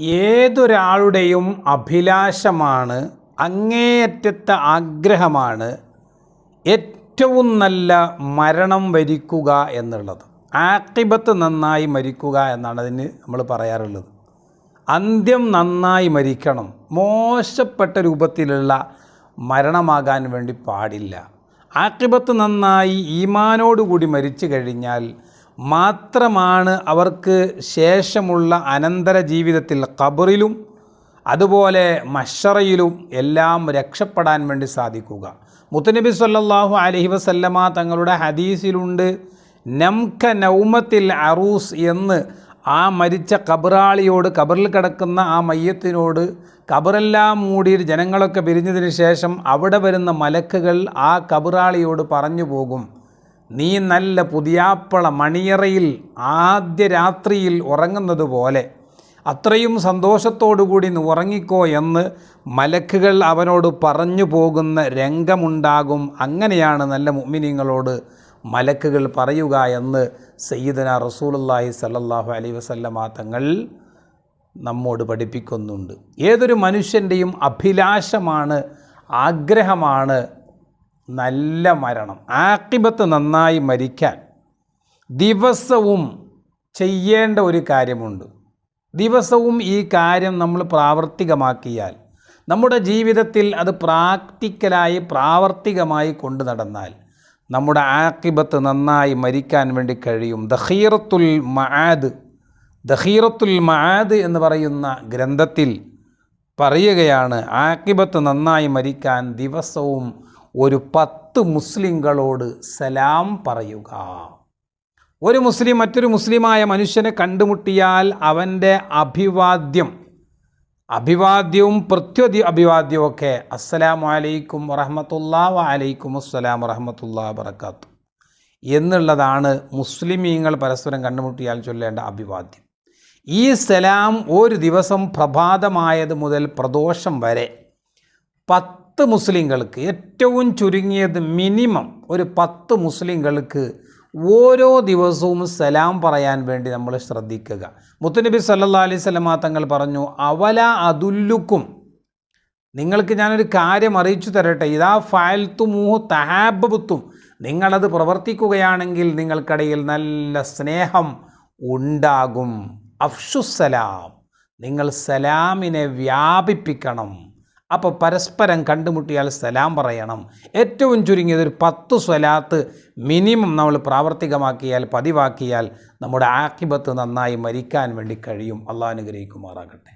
ഏതൊരാളുടെയും അഭിലാഷമാണ് അങ്ങേയറ്റത്തെ ആഗ്രഹമാണ് ഏറ്റവും നല്ല മരണം വരിക്കുക എന്നുള്ളത്. ആക്കിബത്ത് നന്നായി മരിക്കുക എന്നാണ് അതിന് നമ്മൾ പറയാറുള്ളത്. അന്ത്യം നന്നായി മരിക്കണം മോശപ്പെട്ട രൂപത്തിലുള്ള മരണമാകാൻ വേണ്ടി പാടില്ല. ആക്കിബത്ത് നന്നായി ഈമാനോടുകൂടി മരിച്ചു കഴിഞ്ഞാൽ മാത്രമാണ് അവർക്ക് ശേഷമുള്ള അനന്തര ജീവിതത്തിൽ ഖബറിലും അതുപോലെ മഷറയിലും എല്ലാം രക്ഷപ്പെടാൻ വേണ്ടി സാധിക്കുക. മുത്തനബി സല്ലാഹു അലഹി വസല്ലമ തങ്ങളുടെ ഹദീസിലുണ്ട് നംക നൗമത്തിൽ അറൂസ് എന്ന്. ആ മരിച്ച കബറാളിയോട് കബറിൽ കിടക്കുന്ന ആ മയ്യത്തിനോട് കബറെല്ലാം മൂടി ജനങ്ങളൊക്കെ പിരിഞ്ഞതിന് ശേഷം അവിടെ വരുന്ന മലക്കുകൾ ആ കബറാളിയോട് പറഞ്ഞു പോകും. നീ നല്ല പുതിയാപ്പള മണിയറയിൽ ആദ്യ രാത്രിയിൽ ഉറങ്ങുന്നത് പോലെ അത്രയും സന്തോഷത്തോടുകൂടി നീ ഉറങ്ങിക്കോ എന്ന് മലക്കുകൾ അവനോട് പറഞ്ഞു പോകുന്ന രംഗമുണ്ടാകും. അങ്ങനെയാണ് നല്ല മുമ്മിനിങ്ങളോട് മലക്കുകൾ പറയുക എന്ന് സയ്യിദന റസൂലുള്ളാഹി സല്ലാഹു അലൈ വസല്ലമ തങ്ങൾ നമ്മോട് പഠിപ്പിക്കുന്നുണ്ട്. ഏതൊരു മനുഷ്യന്റെയും അഭിലാഷമാണ് ആഗ്രഹമാണ് നല്ല മരണം. ആക്കിബത്ത് നന്നായി മരിക്കാൻ ദിവസവും ചെയ്യേണ്ട ഒരു കാര്യമുണ്ട്. ദിവസവും ഈ കാര്യം നമ്മൾ പ്രാവർത്തികമാക്കിയാൽ നമ്മുടെ ജീവിതത്തിൽ അത് പ്രാക്ടിക്കലായി പ്രാവർത്തികമായി കൊണ്ടു നടന്നാൽ നമ്മുടെ ആക്കിബത്ത് നന്നായി മരിക്കാൻ വേണ്ടി കഴിയും. ദഹീറത്തുൽ മആദ് ദഹീറത്തുൽ മആദ് എന്ന് പറയുന്ന ഗ്രന്ഥത്തിൽ പറയുകയാണ് ആക്കിബത്ത് നന്നായി മരിക്കാൻ ദിവസവും ഒരു പത്ത് മുസ്ലിങ്ങളോട് സലാം പറയുക. ഒരു മുസ്ലിം മറ്റൊരു മുസ്ലിമായ മനുഷ്യനെ കണ്ടുമുട്ടിയാൽ അവന്റെ അഭിവാദ്യം അഭിവാദ്യവും പ്രത്യുതി അഭിവാദ്യവും ഒക്കെ അസ്സലാമു അലൈക്കും വറഹമത്തുല്ലാ വലൈക്കും അസ്സലാം വറഹമത്തുല്ലാ വബർക്കാത്തു എന്നുള്ളതാണ് മുസ്ലിമീങ്ങൾ പരസ്പരം കണ്ടുമുട്ടിയാൽ ചൊല്ലേണ്ട അഭിവാദ്യം. ഈ സലാം ഒരു ദിവസം പ്രഭാതമായത് മുതൽ പ്രദോഷം വരെ പത്ത് മുസ്ലിങ്ങൾക്ക് ഏറ്റവും ചുരുങ്ങിയത് മിനിമം ഒരു പത്ത് മുസ്ലിങ്ങൾക്ക് ഓരോ ദിവസവും സലാം പറയാൻ വേണ്ടി നമ്മൾ ശ്രദ്ധിക്കുക. മുത്തുനബി സല്ലാ അലൈഹി സ്വലമ തങ്ങൾ പറഞ്ഞു അവല അതുല്ലുക്കും. നിങ്ങൾക്ക് ഞാനൊരു കാര്യം അറിയിച്ചു തരട്ടെ. ഇതാ ഫയൽത്തുമൂഹു തഹാബത്തും നിങ്ങളത് പ്രവർത്തിക്കുകയാണെങ്കിൽ നിങ്ങൾക്കിടയിൽ നല്ല സ്നേഹം ഉണ്ടാകും. അഫ്ഷുസലാം നിങ്ങൾ സലാമിനെ വ്യാപിപ്പിക്കണം. അപ്പോൾ പരസ്പരം കണ്ടുമുട്ടിയാൽ സലാം പറയണം. ഏറ്റവും ചുരുങ്ങിയത് ഒരു പത്ത് സ്വലാത്ത് മിനിമം നമ്മൾ പ്രാവർത്തികമാക്കിയാൽ പതിവാക്കിയാൽ നമ്മുടെ ആക്കിബത്ത് നന്നായി മരിക്കാൻ വേണ്ടി കഴിയും. അള്ളാഹ് അനുഗ്രഹിക്കുമാറാകട്ടെ.